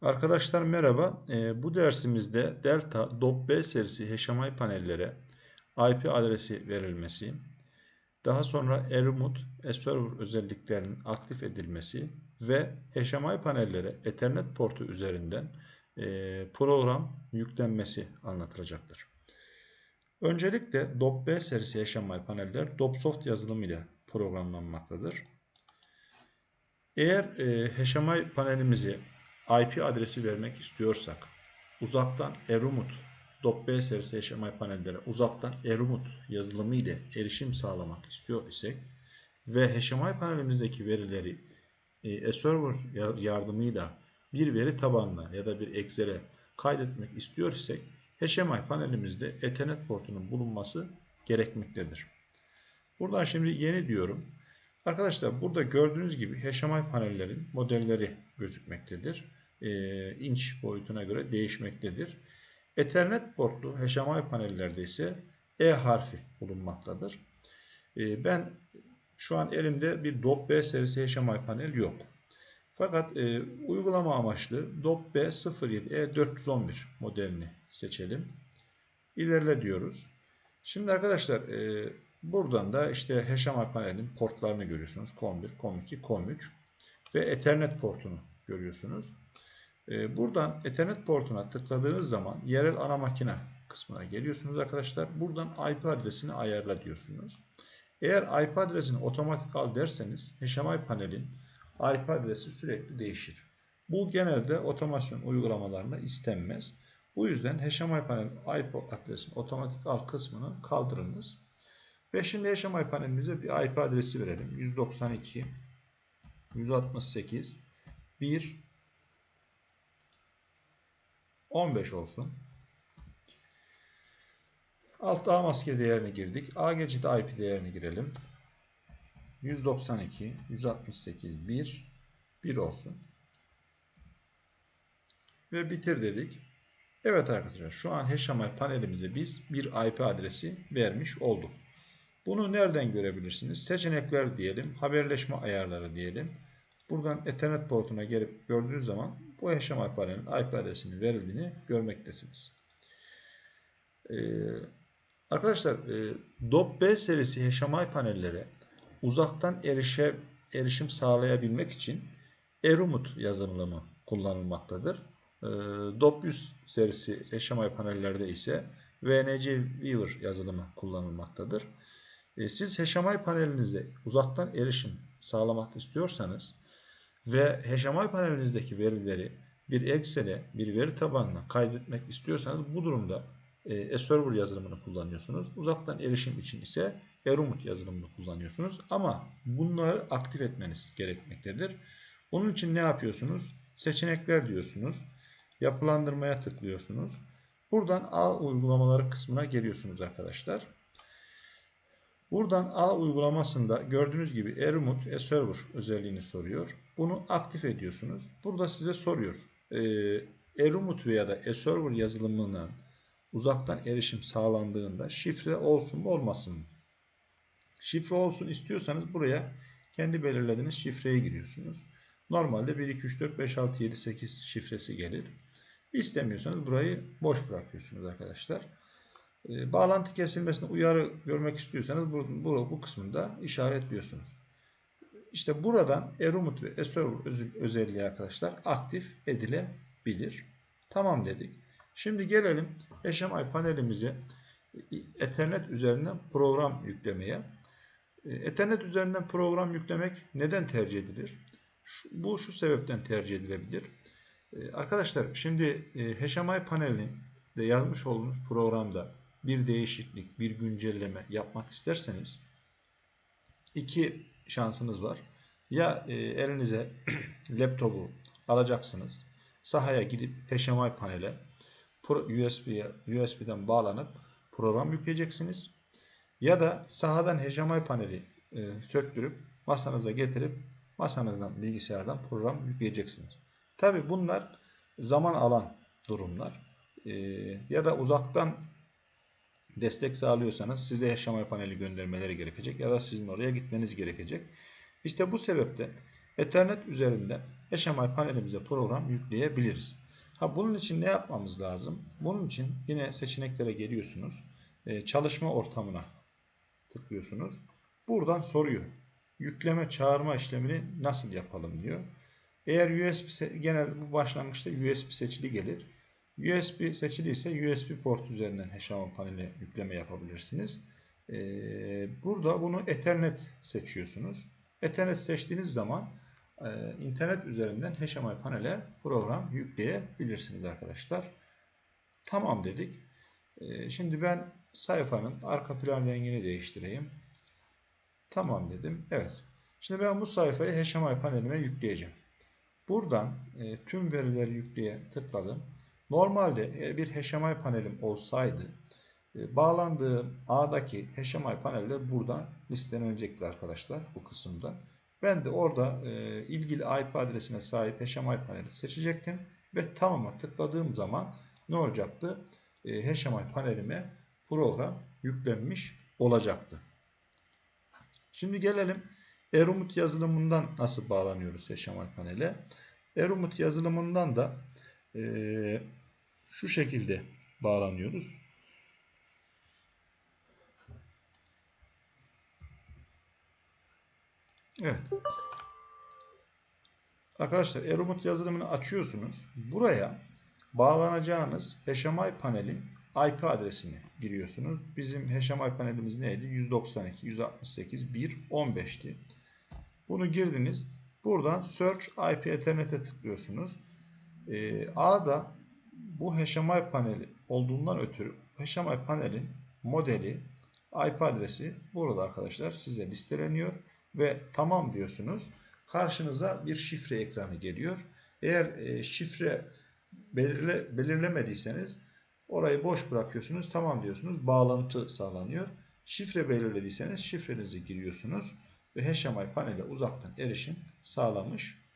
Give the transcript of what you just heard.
Arkadaşlar merhaba. Ee, bu dersimizde Delta DOP B serisi HMI panellere IP adresi verilmesi, daha sonra Ermut e-server özelliklerinin aktif edilmesi ve HMI panellere Ethernet portu üzerinden e, program yüklenmesi anlatılacaktır. Öncelikle DOP B serisi HMI paneller DOPSoft yazılımı ile programlanmaktadır. Eğer e, HMI panelimizi IP adresi vermek istiyorsak uzaktan Erumut DOP-B serisi HMI panellere uzaktan Erumut yazılımı ile erişim sağlamak istiyor isek ve HMI panelimizdeki verileri e-server yardımıyla bir veri tabanına ya da bir Excel'e kaydetmek istiyor isek HMI panelimizde Ethernet portunun bulunması gerekmektedir. Buradan şimdi yeni diyorum. Arkadaşlar burada gördüğünüz gibi HMI panellerin modelleri gözükmektedir e, inç boyutuna göre değişmektedir. Ethernet portlu HMI panellerde ise E harfi bulunmaktadır. E, ben şu an elimde bir DOP-B serisi HMI panel yok. Fakat e, uygulama amaçlı DOP-B 07E411 modelini seçelim. İlerle diyoruz. Şimdi arkadaşlar buradan da işte HMI panelin portlarını görüyorsunuz. COM1, COM2, COM3 ve Ethernet portunu görüyorsunuz. Ee, buradan Ethernet portuna tıkladığınız zaman yerel ana makine kısmına geliyorsunuz arkadaşlar. Buradan IP adresini ayarla diyorsunuz. Eğer IP adresini otomatik al derseniz HMI panelin IP adresi sürekli değişir. Bu genelde otomasyon uygulamalarında istenmez. Bu yüzden HMI panel IP adresini otomatik al kısmını kaldırınız. Ve şimdi HMI panelimize bir IP adresi verelim. 192 168 1 15 olsun. Alt A maske değerini girdik. A geçidi IP değerini girelim. 192, 168, 1, 1 olsun. Ve bitir dedik. Evet arkadaşlar şu an HMI panelimize biz bir IP adresi vermiş olduk. Bunu nereden görebilirsiniz? Seçenekler diyelim, haberleşme ayarları diyelim. Buradan Ethernet portuna gelip gördüğünüz zaman bu HMI panelinin IP adresinin verildiğini görmektesiniz. Ee, arkadaşlar e, DOP-B serisi HMI panellere uzaktan erişe, erişim sağlayabilmek için Erumut yazılımı kullanılmaktadır. E, DOP-100 serisi HMI panellerde ise VNC Weaver yazılımı kullanılmaktadır. E, siz HMI panelinize uzaktan erişim sağlamak istiyorsanız ve HMI panelinizdeki verileri bir Excel'e, bir veri tabanına kaydetmek istiyorsanız bu durumda e, server yazılımını kullanıyorsunuz. Uzaktan erişim için ise Erumut yazılımını kullanıyorsunuz. Ama bunları aktif etmeniz gerekmektedir. Bunun için ne yapıyorsunuz? Seçenekler diyorsunuz. Yapılandırmaya tıklıyorsunuz. Buradan A uygulamaları kısmına geliyorsunuz arkadaşlar. Buradan A uygulamasında gördüğünüz gibi Ermut e-server özelliğini soruyor. Bunu aktif ediyorsunuz. Burada size soruyor. E, veya da e-server yazılımının uzaktan erişim sağlandığında şifre olsun mu olmasın mı? Şifre olsun istiyorsanız buraya kendi belirlediğiniz şifreyi giriyorsunuz. Normalde 1, 2, 3, 4, 5, 6, 7, 8 şifresi gelir. İstemiyorsanız burayı boş bırakıyorsunuz arkadaşlar. Ee, bağlantı kesilmesine uyarı görmek istiyorsanız bu, bu, bu kısmında işaretliyorsunuz. İşte buradan Erumut ve eServer özelliği arkadaşlar aktif edilebilir. Tamam dedik. Şimdi gelelim HMI panelimize Ethernet üzerinden program yüklemeye. Ee, Ethernet üzerinden program yüklemek neden tercih edilir? Bu şu sebepten tercih edilebilir. Ee, arkadaşlar şimdi HMI panelini de yazmış olduğunuz programda bir değişiklik, bir güncelleme yapmak isterseniz iki şansınız var. Ya e, elinize laptopu alacaksınız. Sahaya gidip HMI panele USB'ye USB'den bağlanıp program yükleyeceksiniz. Ya da sahadan HMI paneli e, söktürüp masanıza getirip masanızdan bilgisayardan program yükleyeceksiniz. Tabi bunlar zaman alan durumlar. E, ya da uzaktan destek sağlıyorsanız size yaşama paneli göndermeleri gerekecek ya da sizin oraya gitmeniz gerekecek. İşte bu sebeple Ethernet üzerinden HMI panelimize program yükleyebiliriz. Ha bunun için ne yapmamız lazım? Bunun için yine seçeneklere geliyorsunuz. Ee, çalışma ortamına tıklıyorsunuz. Buradan soruyor. Yükleme çağırma işlemini nasıl yapalım diyor. Eğer USB genelde bu başlangıçta USB seçili gelir. USB seçiliyse USB port üzerinden HMI paneli yükleme yapabilirsiniz. Ee, burada bunu Ethernet seçiyorsunuz. Ethernet seçtiğiniz zaman e, internet üzerinden HMI panele program yükleyebilirsiniz arkadaşlar. Tamam dedik. Ee, şimdi ben sayfanın arka plan rengini değiştireyim. Tamam dedim. Evet. Şimdi ben bu sayfayı HMI panelime yükleyeceğim. Buradan e, tüm verileri yükleye tıkladım. Normalde e, bir HMI panelim olsaydı e, bağlandığım ağdaki HMI paneller burada listelenecekti arkadaşlar bu kısımda. Ben de orada e, ilgili IP adresine sahip HMI paneli seçecektim ve tamama tıkladığım zaman ne olacaktı? HMI panelime program yüklenmiş olacaktı. Şimdi gelelim Erumut yazılımından nasıl bağlanıyoruz HMI panele. Erumut yazılımından da şu şekilde bağlanıyoruz. Evet. Arkadaşlar Erumut yazılımını açıyorsunuz. Buraya bağlanacağınız HMI panelin IP adresini giriyorsunuz. Bizim HMI panelimiz neydi? 192, 168, 1, 15'ti. Bunu girdiniz. Buradan Search IP Ethernet'e tıklıyorsunuz. Ee, A'da bu HMI paneli olduğundan ötürü HMI panelin modeli, IP adresi burada arkadaşlar size listeleniyor ve tamam diyorsunuz. Karşınıza bir şifre ekranı geliyor. Eğer e, şifre belirle, belirlemediyseniz orayı boş bırakıyorsunuz. Tamam diyorsunuz. Bağlantı sağlanıyor. Şifre belirlediyseniz şifrenizi giriyorsunuz ve HMI panele uzaktan erişim sağlamış